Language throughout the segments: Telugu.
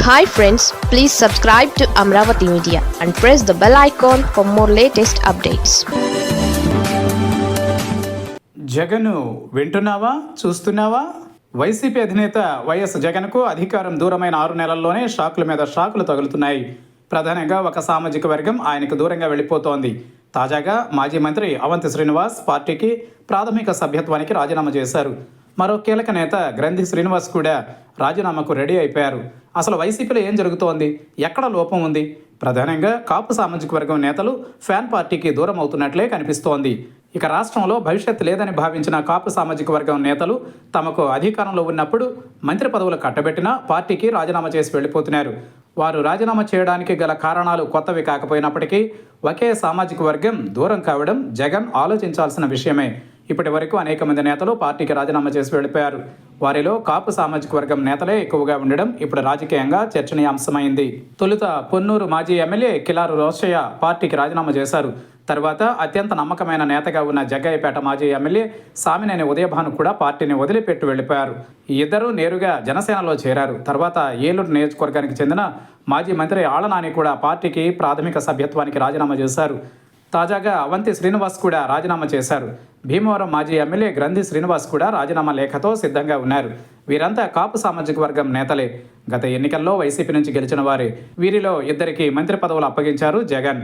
Hi friends please subscribe to Amaravati media and press the bell icon for more latest updates Jagan వింటున్నావా? చూస్తున్నావా? వైసీపీ అధినేత వైఎస్ జగన్కు అధికారం దూరమైన ఆరు నెలల్లోనే షాకుల మీద షాకులు తగులుతున్నాయి. ప్రధానంగా ఒక సామాజిక వర్గం ఆయనకు దూరంగా వెళ్ళిపోతోంది. తాజాగా మాజీ మంత్రి అవంతి శ్రీనివాస్ పార్టీకి ప్రాథమిక సభ్యత్వానికి రాజీనామా చేశారు. మరో కీలక నేత గ్రంథి శ్రీనివాస్ కూడా రాజీనామాకు రెడీ అయిపోయారు. అసలు వైసీపీలో ఏం జరుగుతోంది? ఎక్కడ లోపం ఉంది? ప్రధానంగా కాపు సామాజిక వర్గం నేతలు ఫ్యాన్ పార్టీకి దూరం అవుతున్నట్లే కనిపిస్తోంది. ఇక రాష్ట్రంలో భవిష్యత్తు లేదని భావించిన కాపు సామాజిక వర్గం నేతలు తమకు అధికారంలో ఉన్నప్పుడు మంత్రి పదవులు కట్టబెట్టినా పార్టీకి రాజీనామా చేసి వెళ్ళిపోతున్నారు. వారు రాజీనామా చేయడానికి గల కారణాలు కొత్తవి కాకపోయినప్పటికీ ఒకే సామాజిక వర్గం దూరం కావడం జగన్ ఆలోచించాల్సిన విషయమే. ఇప్పటి వరకు అనేక మంది నేతలు పార్టీకి రాజీనామా చేసి వెళ్ళిపోయారు. వారిలో కాపు సామాజిక వర్గం నేతలే ఎక్కువగా ఉండడం ఇప్పుడు రాజకీయంగా చర్చనీయాంశమైంది. తొలుత పొన్నూరు మాజీ ఎమ్మెల్యే కిలారు రోషయ్య పార్టీకి రాజీనామా చేశారు. తర్వాత అత్యంత నమ్మకమైన నేతగా ఉన్న జగ్గయ్యపేట మాజీ ఎమ్మెల్యే సామినేని ఉదయభాను కూడా పార్టీని వదిలిపెట్టి వెళ్ళిపోయారు. ఇద్దరూ నేరుగా జనసేనలో చేరారు. తర్వాత ఏలూరు నియోజకవర్గానికి చెందిన మాజీ మంత్రి ఆళనాని కూడా పార్టీకి ప్రాథమిక సభ్యత్వానికి రాజీనామా చేశారు. తాజాగా అవంతి శ్రీనివాస్ కూడా రాజీనామా చేశారు. భీమవరం మాజీ ఎమ్మెల్యే గ్రంథి శ్రీనివాస్ కూడా రాజీనామా లేఖతో సిద్ధంగా ఉన్నారు. వీరంతా కాపు సామాజిక వర్గం నేతలే. గత ఎన్నికల్లో వైసీపీ నుంచి గెలిచిన వారే. వీరిలో ఇద్దరికి మంత్రి పదవులు అప్పగించారు జగన్.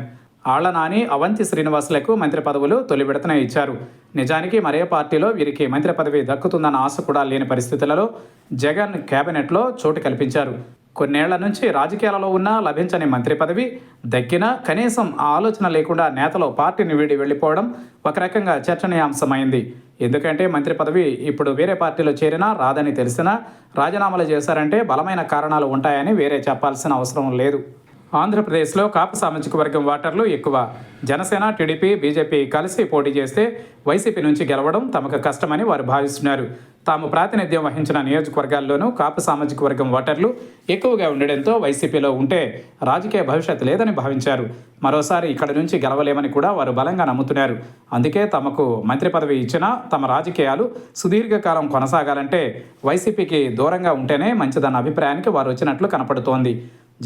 ఆళ్ళనాని అవంతి శ్రీనివాసులకు మంత్రి పదవులు తొలి విడతనే ఇచ్చారు. నిజానికి మరే పార్టీలో వీరికి మంత్రి పదవి దక్కుతుందన్న ఆశ కూడా లేని పరిస్థితులలో జగన్ కేబినెట్లో చోటు కల్పించారు. కొన్నేళ్ళ నుంచి రాజకీయాలలో ఉన్నా లభించని మంత్రి పదవి దక్కినా కనీసం ఆ ఆలోచన లేకుండా నేతలు పార్టీని వీడి వెళ్ళిపోవడం ఒక రకంగా చర్చనీయాంశమైంది. ఎందుకంటే మంత్రి పదవి ఇప్పుడు వేరే పార్టీలో చేరినా రాదని తెలిసినా రాజీనామాలు చేశారంటే బలమైన కారణాలు ఉంటాయని వేరే చెప్పాల్సిన అవసరం లేదు. ఆంధ్రప్రదేశ్లో కాపు సామాజిక వర్గం ఓటర్లు ఎక్కువ. జనసేన టీడీపీ బీజేపీ కలిసి పోటీ చేస్తే వైసీపీ నుంచి గెలవడం తమకు కష్టమని వారు భావిస్తున్నారు. తాము ప్రాతినిధ్యం వహించిన నియోజకవర్గాల్లోనూ కాపు సామాజిక వర్గం ఓటర్లు ఎక్కువగా ఉండడంతో వైసీపీలో ఉంటే రాజకీయ భవిష్యత్తు లేదని భావించారు. మరోసారి ఇక్కడ నుంచి గెలవలేమని కూడా వారు బలంగా నమ్ముతున్నారు. అందుకే తమకు మంత్రి పదవి ఇచ్చినా తమ రాజకీయాలు సుదీర్ఘకాలం కొనసాగాలంటే వైసీపీకి దూరంగా ఉంటేనే మంచిదన్న అభిప్రాయానికి వారు వచ్చినట్లు కనపడుతోంది.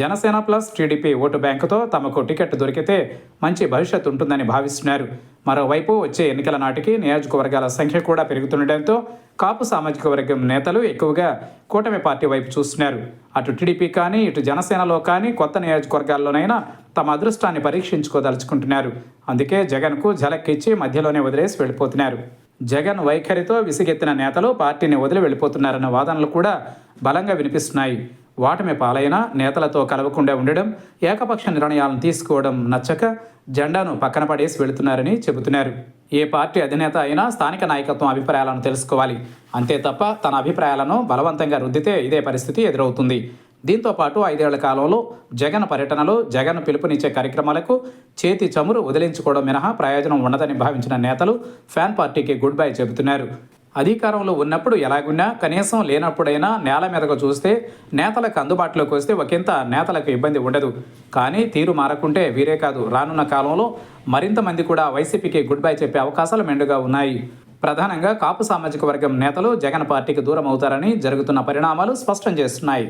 జనసేన ప్లస్ టీడీపీ ఓటు బ్యాంకుతో తమకు టికెట్ దొరికితే మంచి భవిష్యత్తు ఉంటుందని భావిస్తున్నారు. మరోవైపు వచ్చే ఎన్నికల నాటికి నియోజకవర్గాల సంఖ్య కూడా పెరుగుతుండటంతో కాపు సామాజిక వర్గం నేతలు ఎక్కువగా కూటమి పార్టీ వైపు చూస్తున్నారు. అటు టీడీపీ కానీ ఇటు జనసేనలో కానీ కొత్త నియోజకవర్గాల్లోనైనా తమ అదృష్టాన్ని పరీక్షించుకోదలుచుకుంటున్నారు. అందుకే జగన్కు ఇచ్చి మధ్యలోనే వదిలేసి వెళ్ళిపోతున్నారు. జగన్ వైఖరితో విసిగెత్తిన నేతలు పార్టీని వదిలి వెళ్ళిపోతున్నారన్న వాదనలు కూడా బలంగా వినిపిస్తున్నాయి. వాటమి పాలైన నేతలతో కలవకుండా ఉండడం ఏకపక్ష నిర్ణయాలను తీసుకోవడం నచ్చక జెండాను పక్కన పడేసి వెళుతున్నారని చెబుతున్నారు. ఏ పార్టీ అధినేత అయినా స్థానిక నాయకత్వం అభిప్రాయాలను తెలుసుకోవాలి. అంతే తప్ప తన అభిప్రాయాలను బలవంతంగా రుద్దితే ఇదే పరిస్థితి ఎదురవుతుంది. దీంతో పాటు ఐదేళ్ళ కాలంలో జగన్ పర్యటనలో జగన్ పిలుపునిచ్చే కార్యక్రమాలకు చేతి చమురు వదిలించుకోవడం మినహా ప్రయోజనం ఉండదని భావించిన నేతలు ఫ్యాన్ పార్టీకి గుడ్ బై చెబుతున్నారు. అధికారంలో ఉన్నప్పుడు ఎలాగున్నా కనీసం లేనప్పుడైనా నేల మీదకు చూస్తే నేతలకు అందుబాటులోకి వస్తే ఒకంత నేతలకు ఇబ్బంది ఉండదు. కానీ తీరు మారకుంటే వీరే కాదు. రానున్న కాలంలో మరింత మంది కూడా వైసీపీకి గుడ్ బై చెప్పే అవకాశాలు మెండుగా ఉన్నాయి. ప్రధానంగా కాపు సామాజిక వర్గం నేతలు జగన్ పార్టీకి దూరం అవుతారని జరుగుతున్న పరిణామాలు స్పష్టం చేస్తున్నాయి.